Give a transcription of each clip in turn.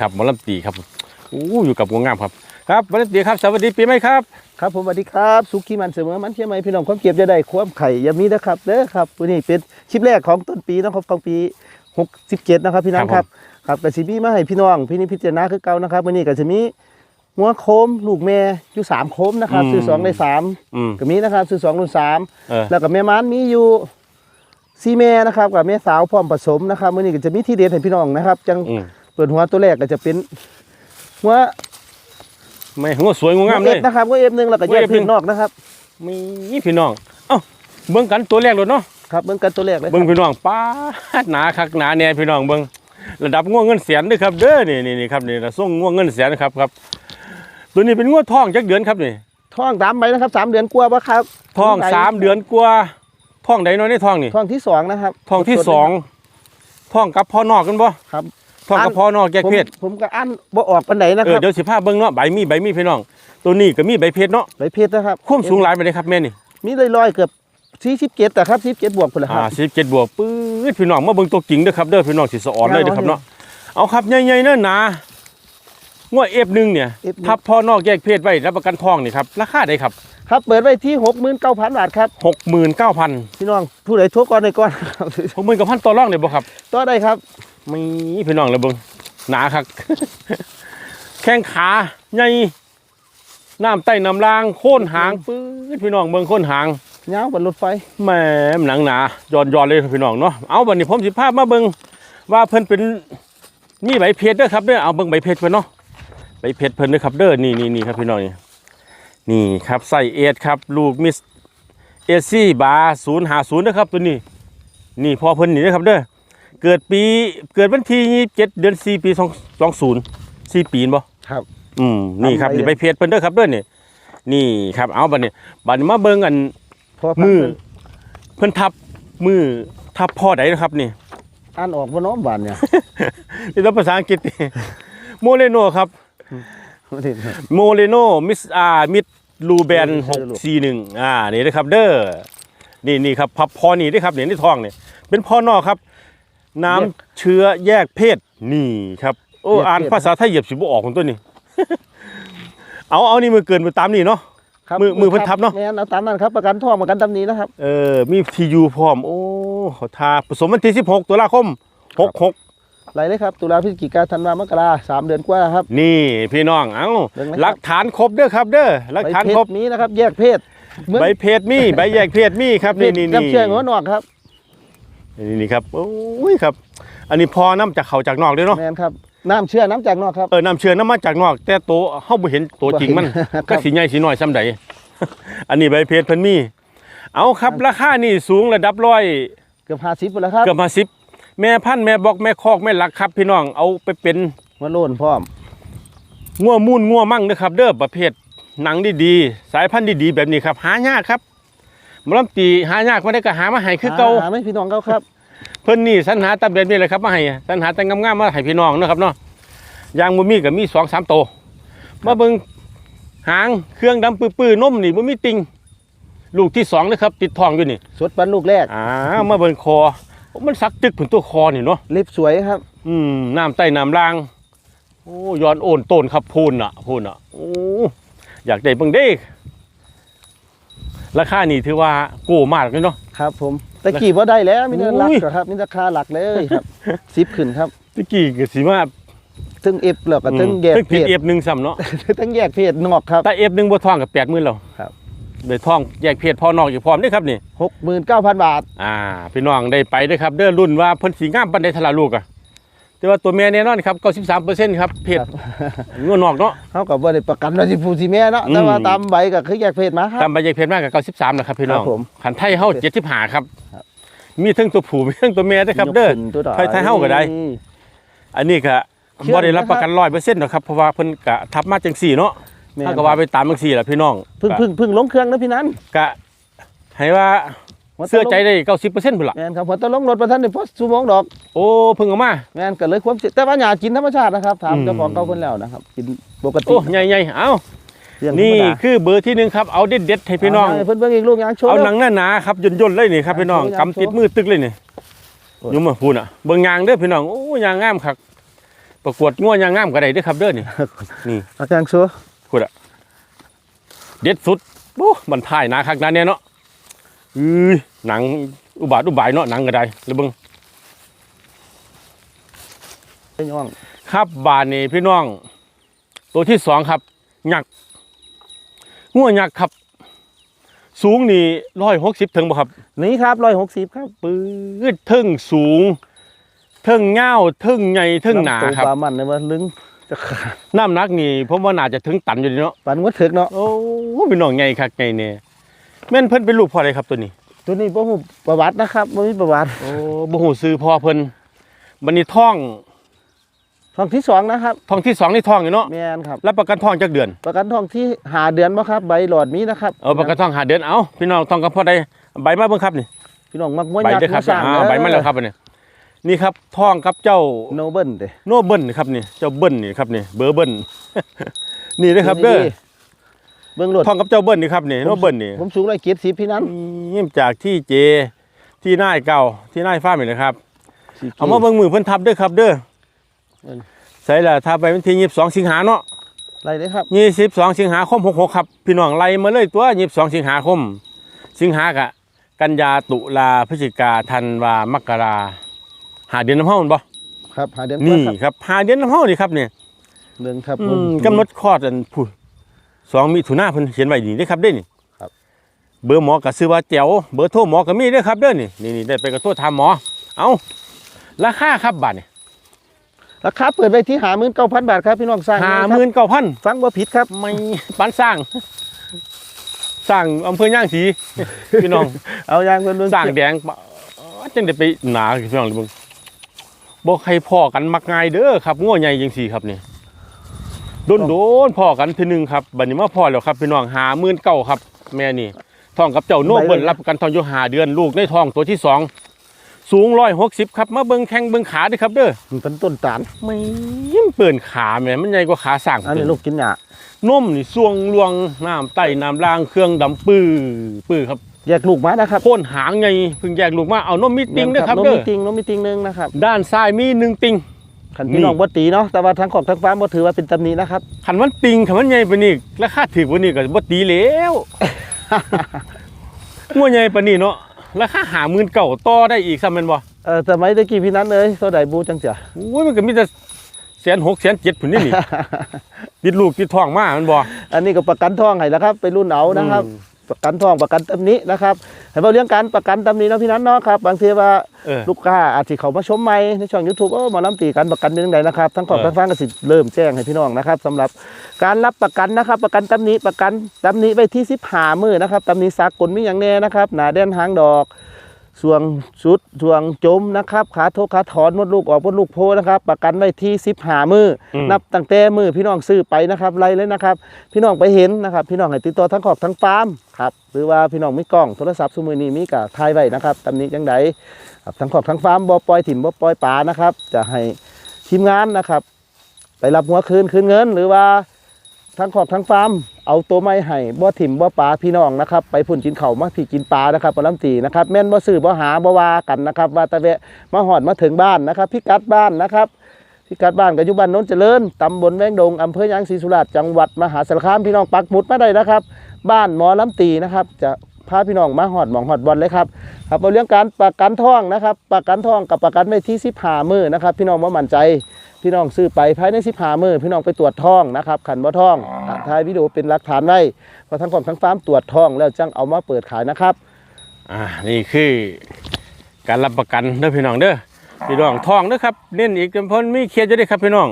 ครับหมอลำตีครับอู้อยู่กับงวงงามครับ ครับหมอลำตีครับสวัสดีปีใหม่ครับครับผมสวัสดีครับสุขีมันเสมอมันเชื่อไหมพี่น้องความเก็บจะได้ความไข่อยามีนะครับเด้อครับวันนี้เป็นคลิปแรกของต้นปีนะครับของปี67นะครับพี่น้องคครัรับบครับกสิบีมาให้พี่น้องพี่นิพิจารณาคือเก่านะครับวันนี้ก็จะมีหัวโคมลูกแม่อยู่สามโคมนะครับอืมซื้อสองได้สามอืมก็มีนะครับซื้อสองรุ่นสามเออแล้วก็แม่ม้านมีอยู่ซีแม่นะครับกับแม่สาวพร้อมผสมนะครับวันนี้ก็จะมีที่เด็ดให้พี่น้องนะครับจังอืม เปิดหัวตัวแรกก็จะเป็นหัวไม่หัวสวยงวงงามเอเลยฟนะครับหัวเอฟหนึ่งแล้วก็แยกหัว F1 พื้นนอกนะครับมีพี่น้องเอ้าเบิ่งกันตัวแรกเลยเนาะครับเบิ่งกันตัวแรกเลยคเบิ่งรับพี่น้องป้าดหนาคักหนาแน่พี่น้องเบิ่งระดับง่วงเงินแสนเด้วยครับเด้อนี่นี่นี่ครับนี่ระส่งง่วงเงินแสนครับครับ ตัวนี้เป็นง่วงทองจักเดือนครับนี่ท้องสามใบนะครับสามเดือนกว่าปะครับทองสามเดือนกว่าทองใดเน้อยในทองนี่ท้องที่สองนะครับทองที่สองทองกับพ่อนอกกันบ่ครับ ทองกับพ่อนอกแยกผมเพศผมก็อันบ่ออกปันไหนนะเอคอรับเดี๋ยวสิพาเบิ่งเนาะใบมีใบมีพี่น้อง ตัวนี้ก็มีใบเพชรเนาะใบเพชรนะครับความสูงหลายไปเลยครับแม่นี่มีลอยๆเกือบสี่สิบเจ็ดแต่ครับสี่สิบเจ็ดบวกพุ่นละคอ่ารับสิบเจ็ดบวกปื๊ดพี่น้องมาเบิ่งตัวจริงเด้อครับเด้อพี่น้องสิสะอ่อนเลยเด้อครับเนาะเอาครับใหญ่ๆเน้อหนางัวเอฟหนึ่งเนี่ย F1 ทับพ่อนอกแยกเพศไว้รับประกันทองนี่ครับราคาได้ครับครับเปิดไว้ที่หกหมื่นเก้าพันบาทครับหกหมื่นเก้าพันพี่น้องผู้ใดโทรก่อนในก่อนครับหกหมื่นกับพันต่อรองเลยบ่ครับต่อได้ครับ มีพี่น้องเลยเบิ่งหนาครับแข้งขาใหญ่น้ำใต้น้ำลางโค่นหางปื๊ดพี่น้องเบิ่งโค่นหางยาวบนรถไฟแหมหนังหนาย้อนย้อนเลยครับพี่น้องเนาะเอาวันนี้ผมสิพามาเบิ่งว่าเพิ่นเป็นมีใบเพชรเด้อครับเด้อเอาเบิ่งใบเพชรเพิ่นเนาะใบเพชรเพิ่นเด้อครับเด้อนี่นี่นี่ครับพี่น้องนี่นี่ครับใส่เอสครับลูกมิสเอซี่บาร์ศูนย์หาศูนย์นะครับตัวนี้ นี่พอเพิ่นนี่นะครับเด้อ เกิดปีเกิดวันที่27เดือน4ปี2 20 4ปีนบ่ครับ อืมนี่ครับทำไว้นี่ใบเพชรเพิ่นเด้อครับเด้อนี่นี่ครับเอาบัดนี้บัดนี้มาเบิ่งอันพอพักมือเพิ่นทับมือทับพ่อใดนะครับนี่อ่านออกว่าน้อมบานเนี่ยนี่ต้องภาษาอังกฤษโมเลโนครับโมเลโนมิสอามิดลูแบนเออหกเออลูกสี่หนึ่งอ่านี่นะครับเด้อนี่นี่ครับพับพอนี่ด้วยครับนี่ในท้องนี่เป็นพ่อนอกครับ น้ำเชื้อแยกเพศนี่ครับโอ้อ่านภาษาไทยเหยียบสิบ่ออกของตัวนี้ เอาเอานี่มือเกินไปตามนี่เนาะ ครับมือมือเพิ่นทับเนาะ แม่นเอาตามนั้นครับประกันท่องประกันตำหนี้นะครับ เออมีทียูพร้อม โอ้ขอทาผสมวันที่16ตุลาคม66ไหลเลยครับ ตุลาพฤศจิกาธันวามกราสามเดือนกว่าครับ นี่พี่น้องเอ้าเบิ่งไหมครับ หลักฐานครบเด้อครับเด้อหลักฐานใบเพครบชนี้นะครับ แยกเพศเหมือนใบเพศมีใบแยกเพศมีครับนี่นี่น้ำนี่เชื่อหัวนอกครับ นี่นี่ครับโอ้ยครับ อันนี้พอน้ำจากเขาจากนอกเด้อเนาะแมนครับน้ำเชื่อน้ำจากนอกครับเออน้ำเชื่อน้ำมาจากนอก แต่โตวเฮาบ่เห็นตัวจริงมันครับก็สีใหญ่สีน้อยซ้ำใดอันนี้ใบเพศเพิ่นมี เอาครับราคานี่สูงระดับร้อยเกือบห้าสิบแล้วครับเกือบ50แม่พันธุ์แม่บอกแม่คอกแม่หลักครับ พี่น้องเอาไปเป็นหัวโลนพร้อมงัวมูนงัวมั่งนะครับ เด้อประเภทหนังดีๆสายพันธุ์ดีๆแบบนี้ครับ หายากครับ หมอลำตีหายากมาได้ก็หามาให้คือเก่าหาไหม่พี่น้องเขาครับ เพิ่นนี่สรรหาตามแบบนี้เลยครับมาให้สรรหาแต่งามๆมาให้พี่น้องเนาะครับเนาะยางบ่มีก็มีสองสามโตวมาเบิ่งหางเครื่องดำปื้อๆนมนี่บ่มีติงลูกที่สองนะครับ ติดท้องอยู่นี่สดปันลูกแรกอ่ามาเบิ่งคอ มันสักจึกถึงตัวคอนี่เนาะเล็บสวยครับ อืมน้ำใต้น้ำล่างโอ้ย้อนโอนต้นครับพูนอะพูนอะโอ้อยากได้เบิ่งเด้ ราคานี่ถือว่าโก้มากเลยเนาะ ครับผมตะกี้ว่าได้แล้วมีแต่หลักอุ้ยครับมีราคาหลักเลยครับสิบขึ้นครับตะกี้ก็สิมาถึงเอฟแล้วก็ถึงแยกถึงเพผิดศเอฟหนึ่งซ้ำเนาะถึงแยกเพศนอกครับแต่เอฟหนึ่งบ่ทองกับแปดหมื่นแล้วครับได้ทองแยกเพศพ่อนอกอยู่พร้อมเด้อครับนี่หกหมื่นเก้าพันบาท อ่า พี่น้องได้ไปเด้อครับ เด้อรุ่นว่าเพิ่นสีงามปานใดทลาลูกอะ แต่ว่าตัวแม่แน่นอนครับ93%ครับเพศครับ งัวนอกเนาะ เขากับว่าได้ประกันว่าสิผู้สิแม่เนาะแต่ว่าอืม ตามใบก็คือแยกเพศมาคตารัมบใบแยกเพศมากกับ93นะครับพี่น้องครับผมขันไทยเฮา75ครับ ครับ มีทั้งตัวผู้มีทั้งตัวแม่เด้อครับเด้อ ยกขึ้นตัวต่อไทยไทยเฮาก็ได้อันนี้ก็เชื่อบ่ได้รับประกัน100%หรอกครับเพราะว่าเพิ่นก็ทับมาจังซี่เนาะแม่น ถ้าก็ว่าไปตามจังซี่ล่ะพี่น้องเพึ่งเพึ่งเพึ่งลงเครื่องนะพี่นั้นก็ให้ว่า เสื้อใจได้90%พุ่นล่ะแม่นครับพอตะลงรถประทันได้พอชั่วโมงดอกโอ้เพิ่งเอามาแม่นก็เลยความสิแต่ว่าอย่ากินธรรมชาตินะครับถามอืมเจ้าของเขาคนแล้วนะครับกินปกติโอ้ใหญ่ๆเอ้าเรื่องธรรมนี่ดาคือเบอร์ที่หนึ่งครับเอาเด็ดๆให้พี่น้องเาให้เพิ่นเบิ่งอีกลูกยางโชว์เอาเด้หนังหนาๆครับย่นๆเลยนี่ครับพี่น้องเอาโชว์กำติดมือตึกเลยนี่โอ้ยยุ่มมาพูนอะเบิ่งยางเด้อพี่น้องโอ้ยางงามครับประกวดงัวยางงามก็ได้เด้อครับเด้อนี่นี่อาจารย์ชัวพูดอะเด็ดสุดโอ้มันถ่ายหนาคักหนาเนี่ยเนาะ อือหนังอุบาทอุบายเนาะหนังก็ได้แล้วเบิ่งเป็นย่อง ครับบานนี่พี่น้อง ตัวที่สองครับยักษ์งัวยักษ์ครับ สูงนี่ร้อยหกสิบถึงบ่ครับ นี่ครับร้อยหกสิบครับปื้ดเทิงสูงเทิงเง่าวเทิงใหญ่เทิงหนาลำตัวครับปลามันเลยว่าลึงจะขาดน้ำหนักนี่ผมว่าน่าจะถึงตันอยู่ดีเนาะปันวัดถึกเนาะโอ้พี่น้องไงคักไงเนี่ย แม่นเพิ่นเป็นลูกพ่ออะไรครับตัวนี้ ตัวนี้บ่ฮู้ประวัตินะครับบ่มีประวัติโอ้บ่ฮู้ซื้อพ่อเพิ่นบัดนี้ท้องท้องที่สองนะครับท้องที่สองนี่ท้องอยู่เนาะแม่นครับ รับประกันท้องจักเดือน ประกันท้องที่หาเดือนบ่ครับ ใบหลอดมีนะครับเออประกันท้องหาเดือนเอาพี่น้องท้องกับพ่อได้ใบมาเบิ่งครับนี่พี่น้องมักมวยใบยักษ์เด้อครับสร้างอ่าใบมาแล้วครับอันนี้นี่ครับท้องครับเจ้า โนเบิลเด้ โนเบิ้ลครับนี่เจ้าเบิ้ลนี่ครับนี่เบอร์เบิ้ล นี่เด้อครับเด้อ เบิ่งรถท้องกับเจ้าเบิ้ลนี่ครับนี่โนเบิ้ลนี่ผมสูง170พี่นั้นยิ้มจากที่เจที่นายเก่าที่นายฟ้าร์มนี่นะครับเอามาเบิ่งมือเพิ่นทับเด้อครับเด้อเออใส่ละทับไปวันที่22สิงหาเนาะไรเด้ครับ22สิงหาคม66ครับ พี่น้องไล่มาเลยตัว22สิงหาคม สิงหากะ กันยาตุลาพฤศจิกาธันวามกราหาเดือนน้ำเฮาแม่นบ่ครับหาเดือนนี่กว่าครับครับหาเดือนน้ำเฮานี่ครับเนี่ยเรื่องครับอืผมมกำหนดคลอดอันผู้ สองมิถุนาเพิ่นเขียนไว้นี่เด้อครับเด้อนี่ครับ เบอร์หมอก็ซื้อว่าแจ๋วเบอร์โทรหมอก็มีเด้อครับเด้อนี่นี่นี่ได้ไปก็โทรถามหมอ เอาราคาครับบาทนี่ราคาเปิดไว้ที่59,000บาทครับพี่น้องสร้างห้านะครับหมื่นเก้าพันฟังบ่ผิดครับไม่ปันสร้างสร้างอำเภอย่างสีพี่น้อง เอาอย่างเพิ่นเบิ่งสร้างแดงปะอ๋อจังได้ไปหนาพี่น้องเลยมึงบอกใครพ่อกันมักง่ายเด้อครับง้อใหญ่จังสี่ครับนี่ โดนโดนๆพ่อกันทีหนึงครับบัดนี้มาพ่อแล้วครับพี่น้องหาหมื่นเก้าครับ แม่นี่ท้องกับเจ้าโนเบิลรับประกันทองอยู่หาเดือนลูกในท้องตัวที่สองสูงร้อยหกสิบครับมาเบิ้งแข้งเบิ้งขาเด้วยครับเด้อมันเป็นต้นตาลไม่ยิ้มเปิ่นขาแม่มันใหญ่กว่าขาสร้างอันนี้ลูกกินหญ้านมนี่สวงลวงน้ำไต้น้ำล่างเครื่องดำปื้อปื้อครับแยกลูกมานะครับโค่นหางไงเพิ่งแยกลูกมาเอานมมีติงเด้อครับนมเด้มีอติงนมมีติงหนึงนะครับด้านซ้ายมีหนึ่งติง ขันพี่น้องนี่บ่ตีเนาะแต่ว่าทั้งของทั้งฟ้าบ่ถือว่าเป็นตำหนินะครับขันมันติงขันมันใหญ่ปานนี้ราคาถือปานนี้ก็บ่ตีแล้วงัวใหญ่ปานนี้เนาะราคาหาหมื่นเก่าต่อได้อีกซ้ำแม่นบ่เออสมัยตะกี้พี่นั้นเลยโซดาบูจังเจ้าโอ้ยมันก็มีแต่แสนหกแสนเจ็ดพุ่นนี่นี่ติดลูกติดท้องมาแมันบ่อันนี้ก็ประกันท้องให้แล้วครับ ไปรุ่นเอานะครับอืม ประกันท้องประกันตำหนินะครับให้เราเรื่องการประกันตำหนิเนาะพี่นั้นเนาะครับบางทีว่าเออ ลูกค้าอาจจะเขามาชมใหม่ในช่อง YouTube เออหมาล้ำตีกันประกันเป็นยังไงนะครับทั้งขอบเออ ทั้งฟังก็สิเริ่มแจ้งให้พี่น้องนะครับสำหรับการรับประกันนะครับ ประกันตำหนิประกันตำหนิไว้ที่สิบหามือนะครับตำหนิสากลมีอย่างแน่นะครับหนาแดนหางดอก ส่วงชุดส่วงจมนะครับขาโทกขาถอนมดลูกออกมดลูกโพนะครับ ประกันไว้ที่สิบหามืออมนับตั้งแต่มือพี่น้องซื้อไปนะครับไล่เลยนะครับ พี่น้องไปเห็นนะครับ พี่น้องให้ติดต่อทั้งขอบทั้งฟาร์มครับหรือว่าพี่น้องมีกล้องโทรศัพท์สมือนี้มีกับถ่ายไว้นะครับตำหนิจังไดครับทั้งขอบทั้งฟาร์มบ่ปล่อยถิ่มบ่ปล่อยปลานะครับ จะให้ทีมงานนะครับ ไปรับหัวคืนคืนเงิน หรือว่า ทั้งขอบทั้งฟาร์มเอาตัวไม้ให้บ่ถิ่มบ่ปลาพี่น้องนะครับ ไปพุ่นกินเขามาพี่กินปลานะครับปลาลำตีนะครับแม่นบ่ซื้อบ่หาบ่วากันนะครับ ว่าตะเวะมาหอดมาถึงบ้านนะครับพิกัดบ้านนะครับพิกัดบ้านกับยุบันโนนเจริญตำบลแวงดงอำเภอยางศรีสุราษฎร์จังหวัดมหาสารคามพี่น้องปักหมุดมาได้นะครับ บ้านหมอลำตีนะครับจะ พาพี่น้องมาหอดหมองหอดบอลเลยครับครับเอาเรื่องการประกันท่องนะครับประกันท่องกับประกันไว้ที่สิบหามือนะครับ พี่น้องว่ามั่นใจพี่น้องซื้อไปภายในสิบหามือพี่น้องไปตรวจท่องนะครับขันบ่ท่องถ่ายวิดีโอเป็นหลักฐานไว้พราะทั้งความทั้งฟาร์มตรวจท่องแล้วจังเอามาเปิดขายนะครับอ่านี่คือการรับประกันเด้อพี่น้องเด้อพี่น้องทองเด้อครับเน้นอีกเพราะมีเครียดอยู่เด้ครับพี่น้อง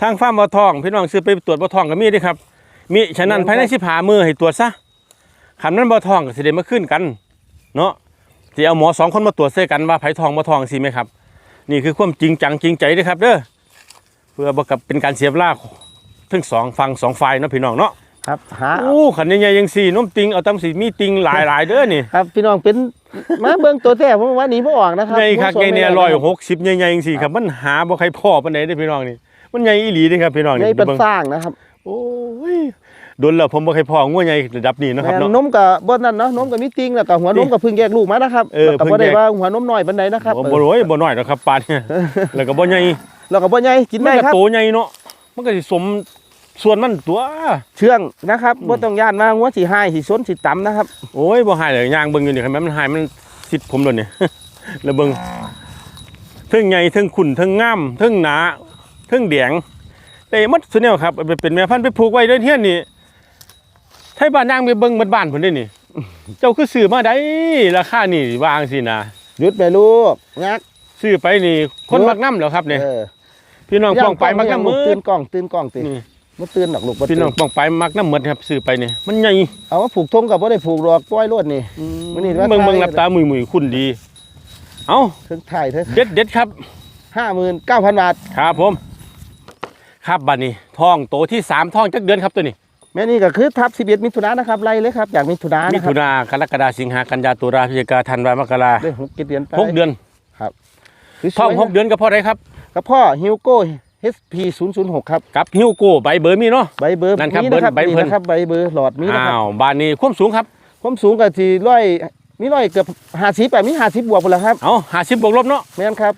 ทางฟาร์มบ่ทอง พี่น้องซื้อไปตรวจบ่ทองก็มีเด้ครับ มีฉะนั้นภายในสิบหามือให้ตรวจซะ คันนั้นบ่ทองก็สิได้มาขึ้นกัน เนาะสิเอาหมอสองคนมาตรวจเส้กันว่าไผทองบ่ทองสิไหมครับ นี่คือความจริงจังจริงใจเด้อครับเด้อเพื่อบ่กับเป็นการเสียเวลาทั้งสองฟังสองฝ่ายเนาะพี่น้องเนาะครับหาโอ้ขันใหญ่ๆยังสี่น้มติงเอาตำสีมีติงหลายๆเด้อนี่ครับพี่น้องเป็นมาเบิ่งตัวแท้ผมว่าหนีบ่ออกนะครับใหญ่คักใหญ่เนี่ยผมร้อยส่งหกสิบใหญ่ๆยังสี่ครับมันหาบ่ใครพ่อปานใดเด้อพี่น้องนี่มันใหญ่อีหลีเด้อครับพี่น้องใหนี่ญ่เป็นเบิ่งสร้างนะครับ โอ้ย โดนแล้วผมบ่ใครพ่องัวใหญ่ระดับนี้เนาะครับแม่เนาะนมกับบ่นั่นเนาะนมกับมีติงแล้วก็หัวนมกับเพึ่งแยกลูกมานะครับเออแล้วก็เพิ่บ่งได้แยกว่าหัวนมน้อยปานใดนะครับบ่บ่รวยบ่น้อยหรอกครับปานเนี่ยแล้วก็บ่ใหญ่แล้วก็บ่ใหญ่กินมันได้ก็ครับโตใหญ่เนาะมันก็สิสมส่วนมันตัวเชื่องนะครับบ่ต้องย่านมาหัวสิหายสิซนสิต่ำนะครับโอ้ยบ่หายเลยย่างเบิ่งอยู่นี่คันแม่นมันหายมันสิทธิ์ผมโดนนี่แล้วเบิ่งเทิงใหญ่เทิงขุ่นเทิงงามเทิงหนาเทิงแดงแต่หมดซุแนวครับเอาไปเป็นแม่พันธุ์ไปผูกไว้เด้อเฮียนนี่ ไทบ้านย่างไปเบิ่งบ้านๆพุ่นเด้นี่ เจ้าคือซื้อมาได้ราคานี่วางสินะหยุดไปลูกงักซื้อไปนี่ คนเออมักน้ำแล้วครับเนี่ยเออพี่น้องป้องไปมักน้ำลูมืกอตื่นกล้องตื่นกล้องตินี่บ่ตื่นดอกลูกบ่พี่ตื่น้องป้องไปมักน้ำหมดครับซื้อไปนี่มันใหญ่เอามาผูกทงกับบ่ได้ผูกดอกปล่อยรวดนี่มื้อนี้ราคาเบิ่งเบิ่งรับตามุยมุยๆคุณดี เอ้าเทิงถ่ายเทิงเด็ดเด็ดครับ59,000บาทครับผม ครับบัดนี้ทองโตที่สามทองจักเดือนครับตัวนี้ แม่นี่ก็คือทับ11มิถุนายนนะครับไล่เลยครับอยากมิถุนายนมินะครัถุบนากรกฎาสิงหากันยาตุลาพฤศจิกาธันวามกราได้หกเจ็ดเดือนไปหกเดือนคือสทองวยหกเดือนก็พอได้ครับกับพ่อฮิวโก้ HP 006ครับกับฮิวโก้ใบเบอร์มีเนาะ ใบเบอร์นั่นครับมีนะครับเบอร์ใบนี่เพิ่นนะครับใบเบอร์หลอดมีนะคอ้ารับวบานนี้ความสูงครับ ความสูงก็สิร้อยมีร้อยเกือบ50แบบมี50บวกพุ่นละครับเอาหาสิบบวกลบเนาะแม่นครับ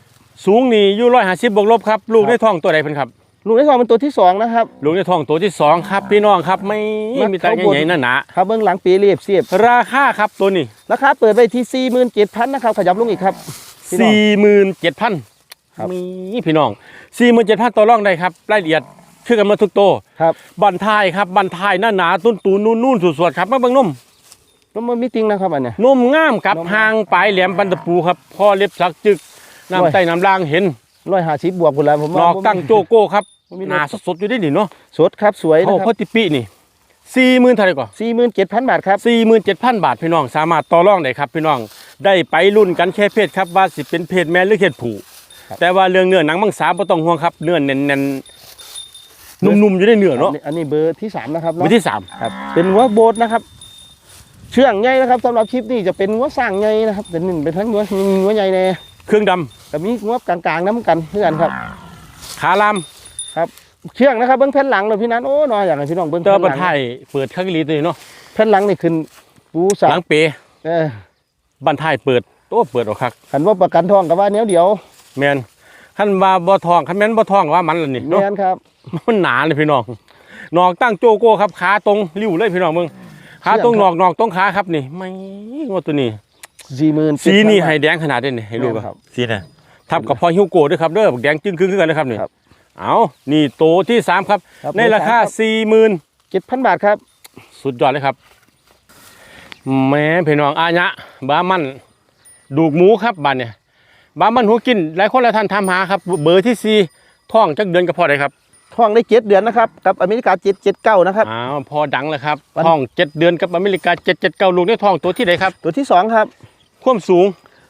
สูงนี่อยู่ร้อยหาสิบบวกลบครับ ลูกในท้องตัวใดเพิ่นครับ ลูกในทองเป็นตัวที่สองนะครับ ลูกในท้องตัวที่สองครับ พี่น้องครับไม่มีแต่ใหญ่ๆหนาครับเบื้องหลังปีเรียบเสียบๆราคาครับตัวนี้ราคาเปิดไปที่47,000นะครับขยับลงอีกครับพี่น้องสี่หมื่นเจ็ดพันครับมีพี่น้องสี่หมื่นเจ็ดพันต่อรองได้ครับรายละเอียดคือกันมาทุกโตวครับบันทายครับบันทายหน้าหนาตุ้นตูนนุ่นๆสวดๆครับมาเบิ่งนมแล้วมันมีติงนะครับอันเนี้ยนมงามกับนมหางปลายแหลมปันตะปูครับพ่อเล็บสักจึกโอ้ยน้ำใต้น้ำล่างเห็นร้อยห้าสิบบวกพุ่นละผมนอกตั้งโจโก้ครับบ่มี หนาสดๆอยู่ได้นี่เนาะสดครับสวยนะเขาคพรัอติปีนี่สี่หมื่นเท่าไหร่ก่อนบ47,000บาทครับสี่หมื่นเจ็ดพันบาทพี่น้องสามารถต่อรองได้ครับพี่น้องได้ไปรุ่นกันแค่เพศครับว่าสิเป็นเพศแม่หรือเพศผู้แต่ว่าเรื่องเนื้อหนังมังสาบ่ต้องห่วงครับเนื้อแน่นๆนุ่มๆอยู่ในเนื้อเนาะอันนี้เบอร์ที่สามนะครับมืเนาะอที่สามครับเป็นหัวโบสนะครับเชื่องใหญ่นะครับสำหรับคลิปนี้จะเป็นหัวสร้างใหญ่นะครับเป็นหนึ่งเป็นทั้งหัวมีหัวใหญ่แน่เครื่องดำกับมีหัวกลางๆน้ำกันเพื่อนครับขาลาม เชื่องนะครับเบิ้งแผ่นหลังเลยพี่นันโอ้น้อยอย่างไรพี่น้องเบิ้งเตอแผ่นร์หบันลังไทยเปิดข้างลีตัวนี้เนาะแผ่นหลังนี่ขึ้นปูสาหลังเปเออบันไทยเปิดโตัวเปิดออกคักขันว่าประกันทองกับว่าเนี้ยเดี๋ยวแมนขันว่าบ่ทองขันแม่นบ่ทองว่ามันล่ะนี่แมเนาะนครับ มันหนาเลยพี่น้องนอกตั้งโจโก้ครับขาตรงริ้วเลยพี่น้องมึงขาตรงนอกนอกตรงขาครับนี่ไม่งวดตัวนี้ สี่หมื่น สีนี่ให้แดงขนาดนี้นี่ให้ลูกแม่นคครัรับบสีน่ะทับกับพอฮิวโก้ด้วยครับเด้อบักแดงจึ้งครึ่งๆกันนะครับนี่ครับ เอานี่โตที่สามครับ ครับในราคาสี่หมื่นเจ็ดพันบาทครับสุดยอดเลยครับแหม่พี่น้องอาญะบามันดูกหมูครับบ้านเนี่ยบามันหัวกินหลายคนหลายท่านทำหาครับ เบอร์ที่สี่ท่องจักเดือนก็พอได้ครับทองได้เจ็ดเดือนนะครับกับอเมริกาเจ็ดเจ็ดเก้านะครับ อ้าวพอดังแล้วครับวัน ท่องเจ็ดเดือนกับอเมริกาเจ็ดเจ็ดเก้าลูกนี่ท่องตัวที่ไหนครับ ตัวที่สองครับ ความสูง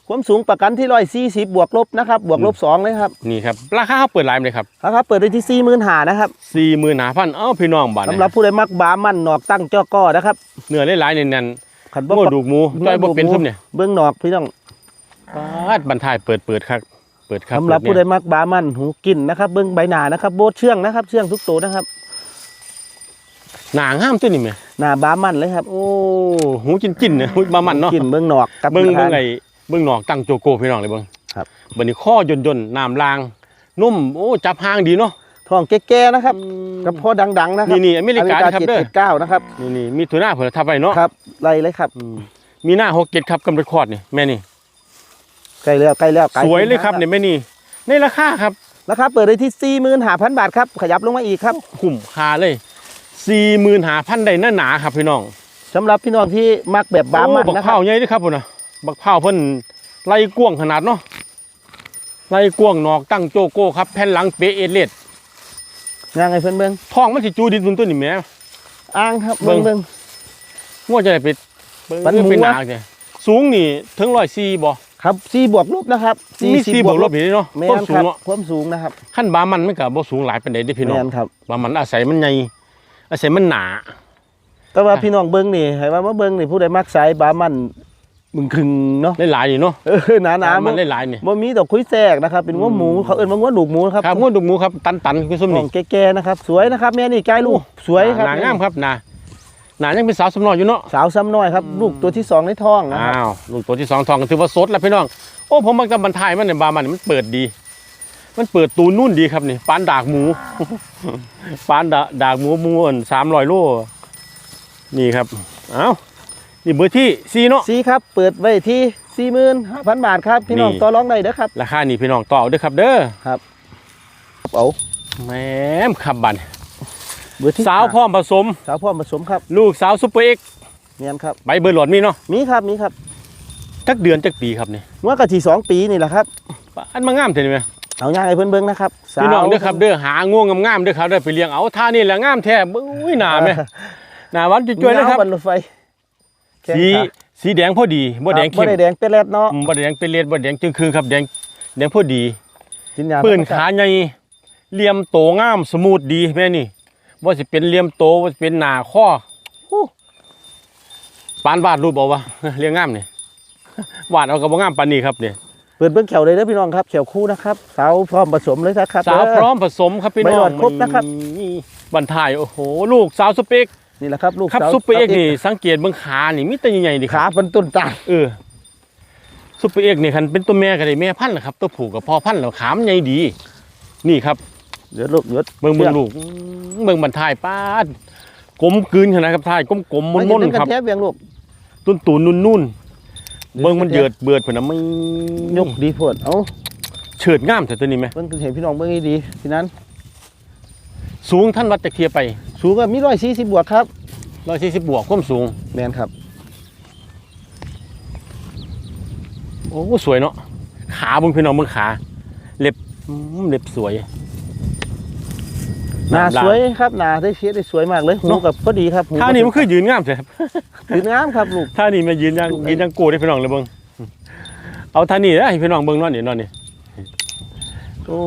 ความสูงประกันที่ร้อยสี่สิบบวกลบนะครับบวกลบสองเลยครับนี่ครับราคาเขาเปิดไลน์เลยครับราคาเปิดได้ที่สี่หมื่นหานะครับสี่หมื่นหาพันเอ้าพี่น้องบ้านสำหรับผู้ใดมักบามันหนอกตั้งเจ้าก้อนะครับเนื้อหลายๆแน่นขันๆบ่โม่ประดูกหมูจ้อยบ่เป็นซุ่มเนี่ยเบื้องนอกพี่น้องปาดบรรทายเปิดเปิดครับเปิดครับสำหรับเปิผู้ดใดเนี่ยมักบามันหูกินนะครับ เบื้องใบหนานะครับโบดเชื่องนะครับ เชื่องทุกตัวนะครับหนางห้ามตัวนี้ไหมหน้าบามันเลยครับ โอ้หูจินจินๆเนี่ยหูมามันเนาะกินเบื้องนอกกับเบิ้งทาเบิ้งไอ้ เบิ้งหนอกตั้งโจโก้พี่น้องเลยเบิ้งครับบันนี้ข้อย่นยนๆน้ำลาง นุ่มโอ้จับหางดีเนาะทองแก่ๆนะครับกับพ่อดังๆนะครันี่นี่อเมริกานะครับเจ็ดเด้อเจ็ดเก้านะครับนี่นี่มีตัวหน้าเผื่อทับไปเนาะครับไล่เลยครับอืมมีหน้าหกเจ็ดครับกำลังคลอดนี่แม่นี่ใกล้แล้วใกล้แล้วใกสวยเลยครับเนี่ยแม่นี่ในราคาครับราคาเปิดได้ที่สี่หมื่นห้าพันบาทครับขยับลงมาอีกครับคุ้มค่าเลยสี่หมื่นหาพันได้หน้าหนาครับพี่น้องสำหรับพี่น้องที่มักแบบบามันโอ้บักนะคเผารับใหญ่ด้วยครับพุ่นนะ บักเผาเพิ่นไล่กวางขนาดเนาะไล่กวางนอกตั้งโจโก้ครับแผ่นหลังเปเอเลดงานไงเพื่อนเบิ้งท้องมันสิจูดินตุนตัวนี่แหม่อ้างครับเบิ่เบิ้งงเบิ้งง่วจะได้ไปเบิ่งปันหมูเป็นหวะนาเนี่ยสูงนี่ถึงร้อยสี่บ่ครับสี่บวกลบนะครับมีสี่บวกลบอยู่นี่เนาะแม่ความนสูครังบเนาะความสูงนะครับขั้นบามันมันก็บ่สูงหลายปานใดเด้อพี่น้องแม่นครับ บามันอาศัยมันใหญ่อาศัยมันหนา แต่ว่าพี่น้องเบิ้งนี่ให้ว่ามาเบิ้งนี่ผู้ใดมักสายบามัน มึงคึงเนาะหลายๆนี่เนาะเออหนาหนาบามัมันนหลายๆนี่บ่มีดอกคุยแทรกนะครับเป็นว่าหมูเขาเอิ้นว่างัวลูกหมูครับครับง่วดุกหมูครับตันๆคือซุ่มขนี่องแก่ๆนะครับสวยนะครับแม่นี่ใกล้ลูกสวยครับหนางามครับหนาหนายังเป็นสาวสำน้อยอยู่เนาะสาวซ้ำน้อยครับลูกตัวที่สองในท้องนะครับอ้าวลูกตัวที่สองทองก็ถือว่าสดแล้วพี่น้องโอ้ผมมักจะบรรทายมันเนี่ยบามันนี่มันเปิดดี มันเปิดตูนนุ่นดีครับนี่ปานดากหมูปานดาดากหมูหมูอันสามร้อยโลนี่ครับเอ้า นี่เบอร์ที่สี่เนาะ สีครับ เปิดไว้ที่สี่หมื่นห้าพันบาทครับ พี่น้องนี่ ต่อรองได้เด้อครับ ราคานี่พี่น้องต่อเอาเด้วยครับเด้อเอาแหมมขับบันเบอร์ที่สาวพร้อมผสม สาวพ่อมผสมครับลูกสาวซุปเปอร์เอ็กซ์เนียนครับ ใบเบอร์หลอดมีเนาะมีครับมีครับจักเดือนจักปีครับนี่ว่ากะทีสองปีนี่แหละครับ อันมางามเท่นี่ไหมเอาย่างไอ้เพิ่นเบิ่งนะครับสาวพี่น้องเด้อครับเด้อหาง่วงงามๆเด้อครับเด้อไปเลี้ยงเอาท่านี่แหละงามแท้อุ้ยหนาไหมหนาหวันจุ้ยๆเลยครับบนรถไฟ แข้งสีขาสีแดงพอดีบ่แดงบ่เข้มได้แดงเป็นแรดเนาะอืมบ่แดงเป็นเลดบ่แดงจึงคืนครับแดงแดงพอดี กินยาปืนขาใหญ่เหลี่ยมโตงามสมูทดีแม่นี่ว่าสิเป็นเหลี่ยมโตว่าสิเป็นหน้าข้อฮู้ปานวาดรูปเอาวะ เรียงงามนี่วาดเอากับบ่งามปานนี้ครับนี่เปิดเบิ่งแขวเลยเด้อพี่น้องครับแขวคู่นะครับสาวพร้อมผสมเลยนะครับสาวเด้ พร้อมผสมครับพี่น้ใบอหลองดครบนะครับ นี่บันทายโอ้โห ลูกสาวสเปก นี่แหละครับลูกครับสาวซุปเปอร์เอ็กซ์นี่สังเกตเบิ่งขานี่มีแต่ใหญ่ๆดิขาเป็นต้นตาลเออซุปเปอร์เอ็กซ์นี่คันเป็นตัวแม่ก็ได้แม่พันธุ์ล่ะครับ ตัวผู้กับพ่อพันธุ์แล้วขามนใหญ่ดี นี่ครับเดี๋ยวลูกเดี๋ยวเบิ่งเบิ่งลูกเบิ่งบันทายป้าดกลมกลืนขนาดครับทายกลมกลมๆมนมนๆครับแทบเบียงลูกตุนตูนนุ่นนุ่นๆเบิ่งมันเดือดเบือดพุ่นน่ะไม่ยกดีโพดเอ้าเฉิดงามแต่ตัวนี้ไหมเบิ่งเห็นพี่น้องเบิ่งให้ดีพี่นั้น สูงท่านวัดจะเคลียร์ไปสูงก็มี140บวกครับ140บวกความสูงแม่นครับ โอ้สวยเนาะขาเบิ่งพี่น้องเบิ่งขา เล็บอืมเล็บสวย หน้าลสวยครับหน้าได้เชียได้สวยมากเลยหูเนาะกับพอดีครับหูท่านี้มันคือยืนงามใช่ครับยืนงามครับลูกท่านี้มายืนยังยืนยังโกได้พี่น้องเลยเบิ่งเอาท่านี้นะให้พี่น้องเบิ่งเนอนนี่นอนนี่โอ้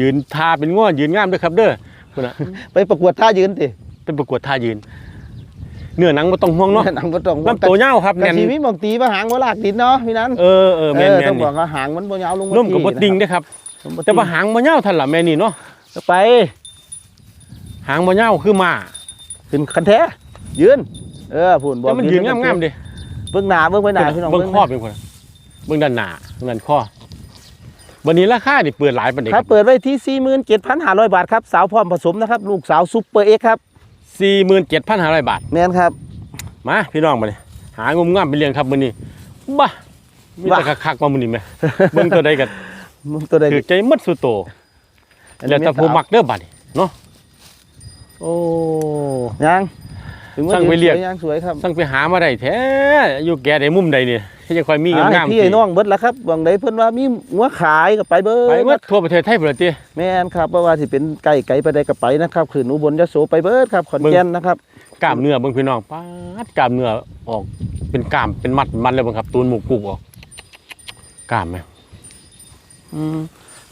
ยืนท่าเป็นง้อยืนงามด้วยครับ เด้อ คุณน่ะไปประกวดท่ายืนติเป็นประกวดท่ายืน เนื้อหนังบ่ต้องห่วงเนาะหนังบ่ต้องลำตัวเน่าวครับกะแน่นชีมีหมองตีมาหางบ่ลากดินเนาะพี่นั้นเออเออแม่นแม่ต้นองบนี่อกว่าหางมันบ่ยาวลงมาร่วมกับบ่ที่ติงเด้อครับนะครับ แต่ว่าหางบ่ยาวทันล่ะแม่นี่เนาะไป หางบ่ยาวคือหมาขึ้นคันแท้ยืน เออพูนบอกแต่มันยืนงามๆเด้เบิ่งหน้าเบิ่งไปหน้าพี่น้องเบิ่งเบิ่งข้อเป็นคนเบิ่งด้านหน้าเบิ่งด้านข้อ วันนี้ราคานี่เปิดหลายปานใดคครัรับบเปิดไว้ที่ 47,500 บาทครับสาวพร้อมผสมนะครับลูกสาวซุปเปอร์เอ็กซ์ครับ47,500 บาทแม่นครับ มาพี่น้องมาเลยหางมงามไปเลี้ยงครับมื้อนี้บ้ามีแต่บ้าคักๆมามื้อนี้แหมเบิ่งตัวใดก็มึงตัวใดถือใจหมดสุดโตแล้วแต่ผู้มักเด้อบัดนี้เนาะโอ้ยังถึงว่าสั่งไปเรียกสวยังสวยครับสั่งไปหามาได้แท้อยู่แก่ได้มุมใดนี่ยั งค่อยมีอ่างามๆพี่ไอ้น้องเบิดแล้วครับบางใดเพิ่นว่ามีหัวขายก็ไปเบิดไปหมดทั่วประเทศไทยเบิดติแม่นครับเพราะว่าสิเป็นไก่ไก่ไปใดก็ไปนะครับขึ้นอุบลยโสไปเบิดครับขอนแก่นนะครับกล้ามเนื้อเบิ่งพี่น้องปาดกล้ามเนื้อออกเป็นกล้ามเป็นมัดมันเลยเบิ่งครับตูนหมูกุกออกกล้ามไหมอืม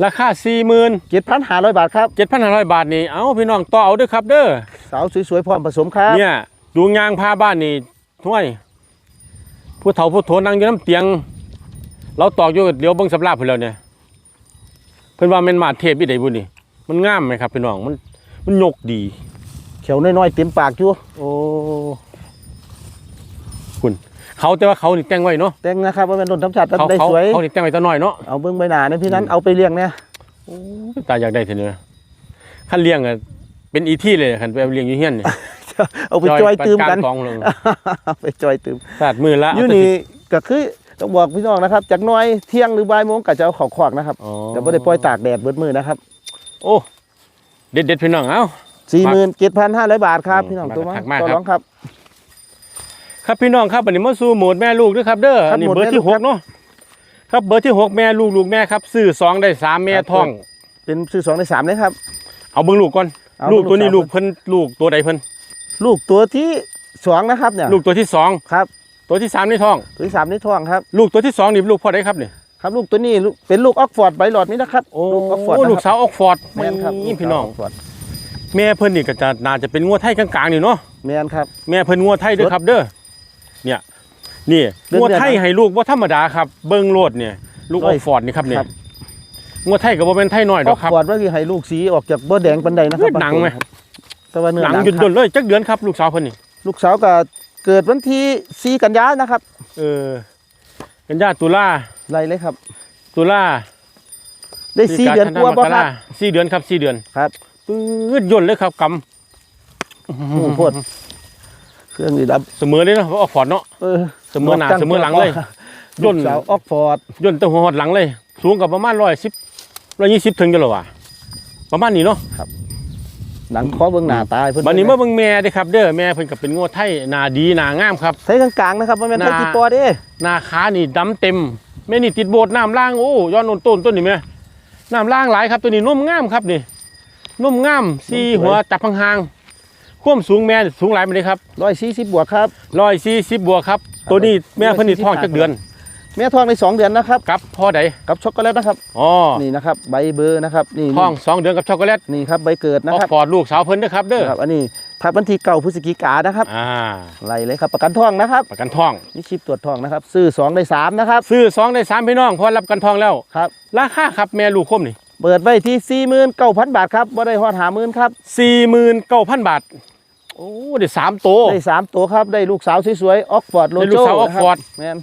ราคา40,000 7,500บาทครับ7,500บาทนี่เอาพี่น้องต่อเอาเด้อครับเด้อสาวสวยๆพร้อมผสมครับเนี่ยดูงยางพาบ้านนี่ท้วย ผู้เฒ่าผู้โทนั่งอยู่น้ำเตียง เราตอกอยู่เดี๋ยวเบิ่งสำราบเพิ่นแล้วเนี่ยเพิ่นว่าแม่นมาเทพอีใดบุนี่มันงามไหมครับพี่น้องมันมันยกดีเขียวน้อยๆเต็มปากอยู่โอ้คุณเขาแต่ว่าเขานี่แต่งไว้เนาะแต่งนะครับว่าเป็นต้นธรรมชาติเขาได้เขาสวยเขานี่แต่งไว้ตัวน้อยเนาะเอาเบิ่งใบหน้าเนี่ยพี่นั้นเอาไปเลี้ยงเนี่ยตาอยากได้เถอะเนี่ยคันเลี้ยงอะ เป็นอีที่เลยคันไปเอาเลี้ยงอยู่เฮียนนี่เอาไปจอยตื่มกันปากลางกองลงเอาไปจอยตื่มสาดมือละอยู่นี่ก็คือต้องบอกพี่น้องนะครับจากหน้อยเที่ยงหรือบ่ายโมงก็จะเอาเขอขวากนะครับอ๋อแต่ไม่ได้ปล่อยตากแดดเบิดมือนะครับ โอ้เด็ดเด็ดๆพี่น้องเอ้า47,500บาทครับอืมพี่น้องมาตัวมาถักมากต่อครับรองครับ ครับพี่น้องครับอันนี้มาสู่โหมดแม่ลูกด้วยครับ เด้อครับอันนี้โหมดเบอร์ที่แม่ลูกหกเนาะครับเบอร์ที่หกแม่ลูกลูกแม่ครับซื้อสองได้สามแม่ครับท้อง เป็นซื้อสองในสามเลยครับ เอาเบิ่งลูกก่อนเอา ลูกตัวนี้สามลูกเพิ่นลูกตัวใดเพิ่นลูกตัวที่สองนะครับเนี่ยลูกตัวที่สองครับ ตัวที่สามในท้องตัวที่สามในท้องครับ ลูกตัวที่สองนี่ลูกพ่อใดครับนี่ครับลูกตัวนี้ลูกเป็นลูกออกฟอร์ดใบหลอดนี่นะครับโอ้ลูกออกฟอร์ดลูกสาวออกฟอร์ดแม่นครับนี่พี่น้องลูกสาวกฟร์ดแม่เพิ่นนี่ก็จะน่าจะเป็นงัวไทยกลางๆนี่เนาะแม่นครับ แม่เพิ่นงัวไทยเด้อครับ เด้อเนี่ยนี่เดือนงัวเดือนไทยนะให้ลูกบ่ธรรมดาครับ เบิ่งโลดเนี่ย ลูกออกฟอร์ดนี่ครับเนี่ยครับ งัวไทยก็บ่แม่นไทยน้อยดอออกกครับฟอร์ดว่าที่ให้ลูกสีออกจากบ่แดงปันใดนะครับเฮ้ยหนังไหมแต่ว่าเนื้อหนังหนังหยุดครับๆเลยจักเดือนครับ ลูกสาวเพิ่นนี่ลูกสาวก็เกิดวันที่4กันยายนนะครับ เออ กันยาตุลาไรเลยครับ ตุลาได้สี่เดือนกว่าบ่ครับสี่เดือนครับสี่เดือนครับปื๊ดย่นเลยครับกโอ้โหโพดเครื่องนี่ดับำเสมอเลยเนาะเพราะว่าฟอร์ดเนาะเออเสมอหน้าเสมอหลังเลยย่นสาวออกฟอร์ดย่นแตั้งหัวหอดหลังเลย สูงกับประมาณร้อยสิบ ร้อยยี่สิบถึงจะหรอวะประมาณนี้เนาะหนังคอเบิ่งหน้าตายเพิ่นบัดนี้เมื่อเบิ่งแม่เด้อครับเด้อแม่เพิ่นก็เป็นงัวไทยหน้าดีหน้างามครับใส่กลางๆนะครับบ่แม่นหน้าไทยกี่ปอเด้หน้าขานี่ดำเต็มแม่นี่ติดโบสถ์น้ำล่างโอ้ย้อนโนนต้นต้นนี่แม่น้ำล่างหลายครับตัวนี้นุ่มงามครับนี่นุ่มงามสีหัวจับห่างๆความสูงแม่สูงหลายไปเลยครับ140บวกครับร้อยสี่สิบบวกครับ ตัวนี้แม่เพิ่นนี่ท้องจักเดือน แม่ท้องในสองเดือนนะครับกับพ่อใดกับช็อกโกแลตนะครับอ๋อนี่นะครับใบเบอร์นะครับนี่ท้องสองเดือนกับช็อกโกแลตนี่ครับใบเกิดนะออกครับฟอร์ดลูกสาวเพิ่นเด้อครับเด้อครับอันนี้ทับวันที่เก่าพฤศจิกานะครับอ่าไล่เลยครับประกันท้องนะครับ ประกันท้องนี่ชิปตรวจท้องนะครับ ซื้อสองได้สามนะครับซื้อสองได้สามพี่น้องพอรับกันทองแล้วครับราคาครับแม่ลูกคมนี่เปิดไว้ที่สี่หมื่นเก้าพันบาทครับบ่ได้ฮอดหาหมื่นครับสี่หมื่นเก้าพันบาทโอ้ได้สามโตวได้สามตัวครับได้ลูกสาวสวยๆออกฟอร์ดโลได้ลูโจ้กสาว Oxford แม่น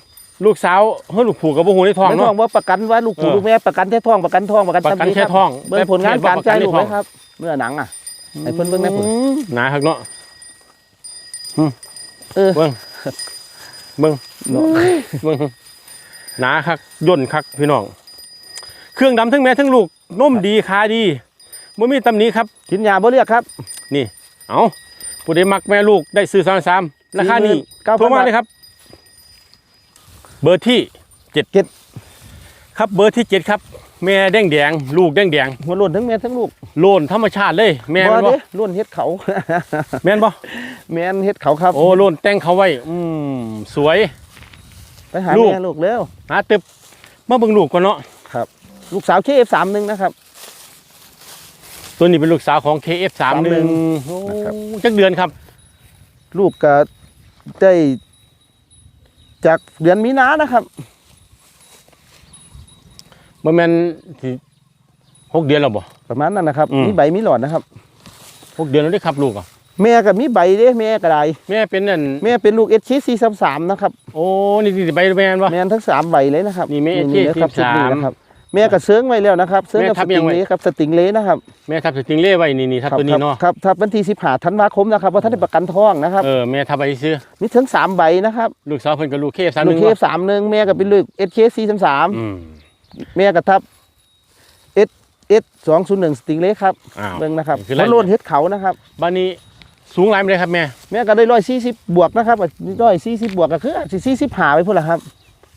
ลูกสาวเฮ้ยลูกผูกกับบุหูในท้องในท้เนาะองว่าประกันว่าลูกปู่เออลูกแม่ประกันแค่ท้องประกันท้องประกันประกันซ้ำนี้แค่รับท้องเบิ่งผลงานการจ่ายลูกไหมแต่ครับเนื้อหนังอะให้เพิ่นเบิ่งแน่พุ่นอืมหนาครับเนาะเออ เบิ่งเบิ่งเนาะเบิ่งหนาคักย่นคักพี่น้อง เครื่องดำทั้งแม่ทั้งลูกนุ่มดีคาดีบ่มีตำหนิครับ กินยาบ่เลือกครับนี่เอาผู้ใดมักแม่ลูกได้ซื้อสามสามราคานี้49,000โทรมาเลยครับ เบอร์ที่เจ็ดเจ็ดครับเบอร์ที่เจ็ดครับ แม่แดงแดงๆลูกแดงแดงหัวโล้นทั้งแม่ทั้งลูกๆโลนธรรมชาติเลย แม่บ่แม่นบ่เด้ล้วนเฮ็ดเขา แม่นบ่แม่นเฮ็ดเขาครับ โอ้โลนแต่งเขาไว้ อืมสวย ไปหาลูกแม่ลูกแล้วหาตึบมาเบิ่งลูกก่อนเนาะลูกสาว KF31 นะครับ ตัวนี้เป็นลูกสาวของ KF31 โอ้นะครับจักเดือนครับ ลูกก็ได้ จากเดือนมีนานะครับบ่แม่นสิหกเดือนแล้วบ่ ประมาณนั้นนะครับ อืม มีใบมีหลอดนะครับ หกเดือนแล้วได้ครับลูกอะแม่ก็มีใบเด้แม่ก็ได้แม่เป็นนั่นแม่เป็นลูก HC43 นะครับ โอ้นี่ที่ใบแม่นบ่ แม่นทั้งสามใบเลยนะครับนี่แม่นะครับ HC43 ชุดนี้นะครับ แม่ก็เซิร์งไว้แล้วนะครับเซิร์งกับแม่ทัสบยัติงงไว้เลครับสติงเลนะครับแม่ทับสติงเล่ไว้นี่นี่ทับตัวนี้เนาะครับครับวันที่15ธันวาคมนะครับว่าท่านได้ประกันท้องนะครับเออแม่ทับไปซื้อมีทั้งสามใบนะครับลูกสาวเพิ่นก็ลูก KF31 ลูกเคฟสามหนึ่งแม่ก็เป็นลูก HK43 อืมแม่ก็ทับ S S 201สติงเลครับอ้าวเบิ่งนะครับคือมันโลนเฮ็ดเขานะครับบ้านนี้สูงหลายไม่ได้ครับแม่แม่ก็ได้ร้อยสี่สิบบวกนะครับร้อยสี่สิบบวกก็คือสิสี่สิบหาไปพุ่นละครับ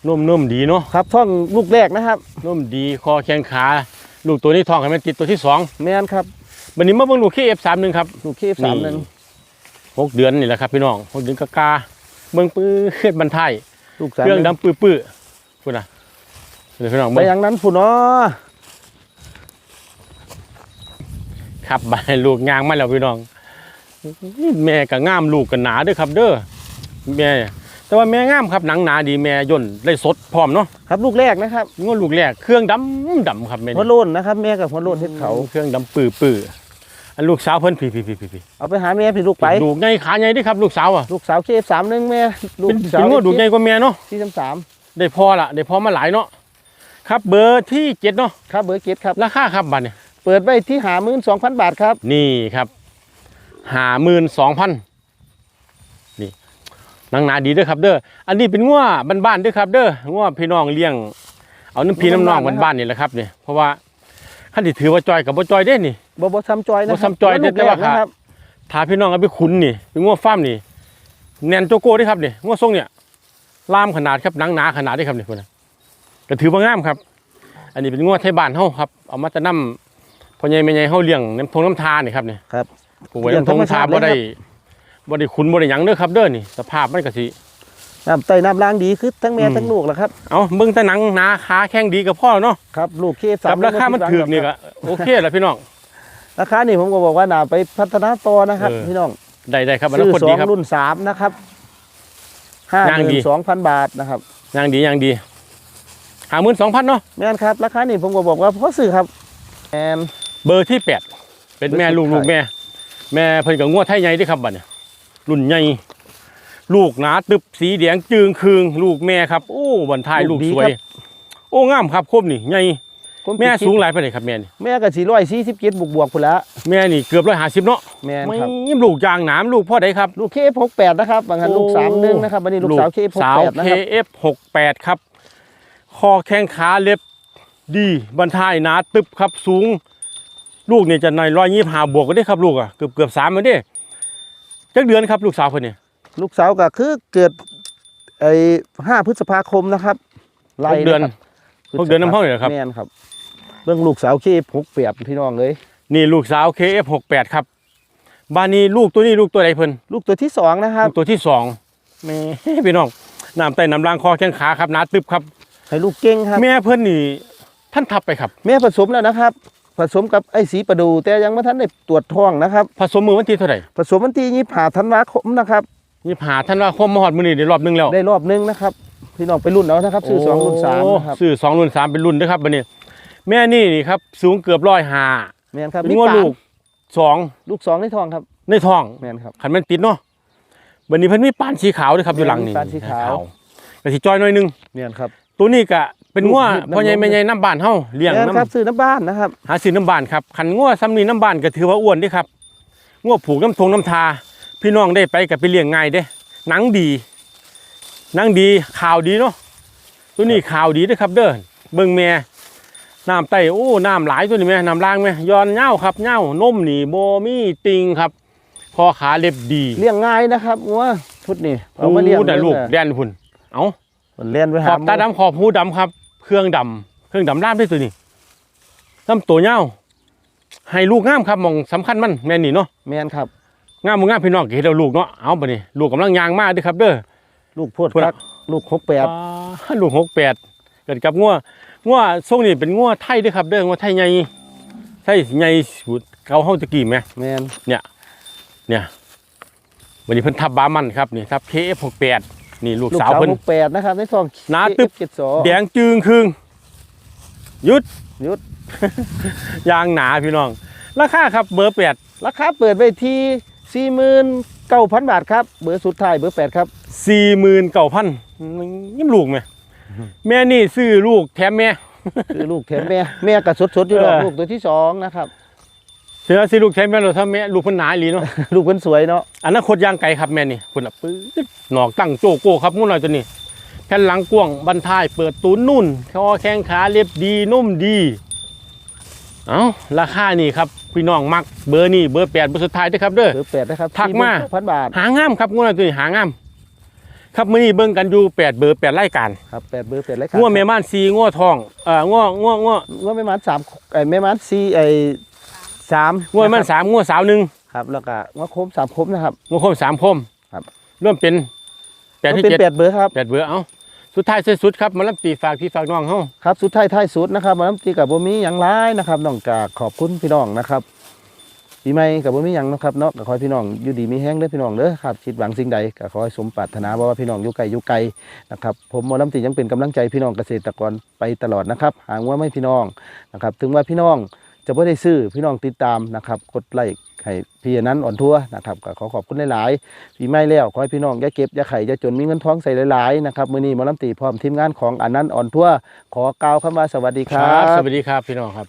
นุ่มนุ่มดีเนาะครับท้องลูกแรกนะครับ นุ่มดีคอแขนขาลูกตัวนี้ท้องให้มันติดตัวที่สองแม่นครับบันนี้มาเบิ่งลูก KF31 ครับลูกเคฟสามหนึ่งหกเดือนนี่แหละครับพี่น้องหกเดือนกะกาเบิ่งปื้อบันไทยลูกสามเครื่องดำปื้อปื้อพุ่นน่ะเดี๋ยวพี่น้องไปเบิ่งอย่างนั้นพุ่นเนาะครับบายลูกยางมาแล้วพี่น้อง แม่ก็งามลูกก็หนาเด้อครับ เด้อแม่ แต่ว่าแม่งามครับหนังหนาดีแม่ย่นได้สดพร้อมเนาะครับลูกแรกนะครับงวดลูกแรกเครื่องดำดำครับแม่หัวนี่โลนนะครับแม่กับหัวโลนเฮ็ดเขาเครื่องดำปื้อปื้ออันลูกสาวเพิ่นพี่พี่พี่พี่พี่เอาไปหาแม่พี่ลูกไปลูกใหญ่ขาใหญ่เด้อครับลูกสาวอะลูกสาวเคฟสามหนึ่งแม่ลูกเป็นสาวเป็นงวดลูกใหญ่กว่าแม่เนาะที่สามสามได้พอละได้พอมาหลายเนาะครับเบอร์ที่เจ็ดเนาะครับเบอร์เกตครับราคาครับบัตรเนี่ยเปิดไว้ที่หามื่นสองพันบาทครับ นี่ครับหาหมื่นสองพันนี่ นางหนาดีเด้อครับเด้ออันนี้เป็นง้วบ้านๆเด้อครับ เด้อง้วพี่น้องเลี้ยง เอาน้ำพีน้ำนองบ้านๆนี่แหละครับเนี่ยเพราะว่าขั้นที่ถือว่าจอยกับบ่จอยเด้นี่บอบซ้ำจอยนะบ่ซ้ำจอยลูกแต่แรว่ากขานะครับถ้าพี่น้องเอาไปขุนนี่เป็นง้วฟ้าร์มนี่แนนโจโก้เด้อครับนี่ง้วทรงเนี่ยลามขนาดครับหนังหนาขนาดเด้อครับนี่พุ่นน่ะก็ถือว่างามครับ อันนี้เป็นง้วไทยบ้านเฮาครับเอามาจะนำพ่อใหญ่แม่ใหญ่เฮาเลี้ยงน้ำทงน้ำทานี่ครับนี่ครับปลูกไว้น้ำทงน้ำทาบ่ได้ บ่ได้ขุนบ่ได้หยังเด้อครับเด้อนี่สภาพมันก็สิน้ำไตน้ำล้างดีคือทั้งแม่อืมทั้งลูกแหละครับเอาเบิ่งแต่หนังหนาขาแข็งดีกับพ่อเนาะครับลูกเคฟสากัมบราคามันถูกนี่ก็โอเคแล้วพี่น้อง ราคานี่ผมก็บอกว่าน่าไปพัฒนาต่อนะครับ เออ พี่น้องได้ได้ครับอนาซื้อคตสอดีงครับ รุ่นสามนะครับห้าย่างหดีมื่นสองพันบาทนะครับ ยางดียางดี52,000เนาะแม่นครับราคานี่ผมก็บอกว่าพอซื้อครับแอนเบอร์ที่แปดเป็นแม่เบอร์ลูกสุลูดกท้ายแม่ แม่เพิ่นก็งัวไทยใหญ่เด้อครับบัดเนี่ย รุ่นใหญ่ลูกหนาตึบสีแดงจึงคืงลูกแม่ครับ โอ้บันทายลูกสวย โอ้งามครับครบนี่ใหญ่ผมแม่คิดสูงหลายปานใดครับแม่นี่แม่ก็สี่ร้อยสี่สิบเจ็ดบวกบวกพุ่นละแม่นี่เกือบ150เนาะแม่นไม่ครับยิ้มลูกยางหนามลูกพ่อใดครับ ลูกเคฟหกแปดนะครับบางหันลูกสามหนึ่งนะครับวันนี้ลูกสาวเคฟหกสาวแปดนะครับ KF68 ครับคอแข้งขาเล็บดีบรรทายหนาตึบครับสูง ลูกนี่จะในร้อยยี่หาบวกก็ได้ครับลูกอะเกือบเกือบสามมันเด้ จักเดือนครับลูกสาวคนนี้ลูกสาวก็คือเกิดไอ้ห้าพฤษภาคมนะครับหกเดือนนะครับหกเดือนน้ำเท่าไหร่ครับ แม่นครับเรื่องลูกสาวเคฟหกแปดพี่น้องเลยนี่ลูกสาว KF68 ครับบ้านนี้ลูกตัวนี้ลูกตัวใดเพิ่นลูกตัวที่สองนะครับลูกตัวที่สองแม่พี่น้องน้ำไตน้ำลางคอแข้งขาครับหนาตึบครับให้ลูกเก่งครับ แม่เพิ่นนี่ท่านทับไปครับ แม่ผสมแล้วนะครับ ผสมกับไอ้สีประดูแต่ยังไม่ทันได้ตรวจท้องนะครับ ผสมมือวันที่เท่าไหร่ผสมวันที่ยี่สิบห้าธันวาคมนะครับยี่หาท่านว่าคมมาหอดมือนี่ได้รอบหนึงแล้วได้รอบนึงนะครับพี่น้องไปรุ่นเอานะครับซื้อสองรุ่นสามโนะครับซื้อสองรุ่นสามเป็นรุ่นนะครับบันนี้ แม่นี่นี่ครับสูงเกือบร้อยหาแม่นครับเป็นงวดปาลูกสองลูกสองในท้องครับในท้องแม่นครับขันแมันติดเนาะบันนี้เพิ่นมีปานสีขาวด้วยครับอยู่หลังนี่มีปานสีขาวกระสีจอยหน่อยหนึงแม่นครับตัวนี้ก็ เป็นงัวลูกนิดน้ำพ่อใหญ่แม่ใหญ่น้ำบ้านเฮาเลี้ยงแม่นน้ครับซื้อน้ำบ้านนะครับำหาซื้อน้ำบ้านครับขันงัวซ้ำนี้น้ำบ้านก็ถือว่าอ้วนเด้ครับงัวผูกน้ำทงน้ำทา พี่น้องได้ไปกับไปเลี้ยงง่ายเด้หนังดีหนังดีข่าวดีเนาะตัวนี้ข่าวดีเด้อครับ เด้อเบิ่งแม่น้ำไต้โอ้น้ำหลายตัวนี่ไหมน้ำล่างไหมย้อนเง่าครับเง่านมนี่โบมีติงครับคอขาเล็บดีเลี้ยงง่ายนะครับงัวชุดนี้เอามาเลี้ยงโอ้แต่ลูกเด้อแดนพุ่นเอามันเลี้ยงไว้ขหาอบตาดำขอบหูดำครับ เครื่องดำเครื่องดำล่ามด้วยตัวนี้ลำตัวเง่าให้ลูกงามครับมองสำคัญมันแม่นนี่เนาะแม่นครับงามมึงงามพี่น้องก็เห็นแล้วลูกเนาะเอาไปนี่ลูกกำลังยางมากด้วยครับ เด้อลูกโพดพุ่นครัน่ะกลูกหกแปดอ่าลูกหกแปดเกิดกับงัวงัวทรงนี่เป็นงัวไทยเด้วยครับ เด้องัวไทยใหญ่ไทยใหญ่สุดเขาเฮาตะกี้ไหมแม่นเนี่ยวันนี้เพิ่นทับบามันครับนี่ทับ KF68 นี่ลูกลูก สาวสาวเพิ่นหกแปดนะครับในท้องหนาตึ๊บเจ็ดสองแดงจึงครึ่งหยุดหยุดยางหนาพี่น้อง ราคาครับเบอร์แปดราคาเปิดไว้ที่สี่หมื่นเก้าพันบาทครับ เบอร์สุดท้ายเบอร์แปดครับสี่หมื่นเก้าพันยิ้มลูกไหมแม่นี่ซื้อลูกแถมแม่คือลูกแถมแม่แม่กับสดสดๆอยู่หรอกเออลูกตัวที่สองนะครับ เสือซื้อลูกแถมแม่เราถ้าแม่ลูกเพิ่นหนาอีหลีเนาะ ลูกเป็นสวยเนาะอนาคตย่างไกลครับแม่นี่คุณละปื๊ดหนอกตั้งโจโก้ครับงูหน่อยตัวนี้แผ่นหลังกว้างบันทายเปิดตูนนุ่นคอแข้งขาเรียบดีนุ่มดี เอาราคานี่ครับพี่น้องมักเบอร์นี่เบอร์แปดเบอร์สุดท้ายเด้วยครับเด้อเบอร์แปดนะครับทักมาพันบาทหางามครับงูหน่อยตัวนี้หางามครับมื้อนี้เบิ่งกันอยู่แปดเบอร์แปดรายการครับแปดเบอร์แปดเลยครังัวแม่ม่านซีงัวทองเอ่องัวงัวงัวงัวแม่มันสามไอ้แม่มันสี่ไอ้ สามงัวแม่ม่านสามงัวสาวหนึ่งครับ แล้วก็งัวโคมสามโคมนะครับงัวคมสามคมครับร่วมเป็นแปดมันที่เป็นเจ็ดแปดเบอร์ครับแปดเบอร์เอาสุดท้ายสุดสุดครับมาลับตีฝากพี่ฝากน้องเฮาครับสุดท้ายท้ายสุดนะครับมาน้ำตีกับบ่มีหยังร้ายนะครับน้องกาขอบคุณพี่น้องนะครับปีใหม่กับบ่มีหยังนะครับเนาะก็ขอให้พี่น้องอยู่ดีมีแห้งเด้อพี่น้องเด้อครับคิดหวังสิ่งใดก็ขอให้สมปรารถนาเพราะว่าพี่น้องอยู่ไกลอยู่ไกลนะครับผมหมอน้ำตียังเป็นกำลังใจพี่น้องเกษตรกรไปตลอดนะครับหางว่าไม่พี่น้องนะครับถึงว่าพี่น้อง จะไม่ได้ซื้อพี่น้องติดตามนะครับกดไลค์ให้พี่นั้นอ่อนทั่วนะครับก็ขอขอบคุณหลายๆปีใหม่แล้วขอให้พี่น้องอย่าเก็บอย่าไข่อย่าจนมีเงินท้องใส่หลายๆนะครับมื้อนี้หมอน้ำตีพร้อมทีมงานของอันนั้นอ่อนทั่วขอกล่าวคำว่าสวัสดีครับ สวัสดีครับพี่น้องครับ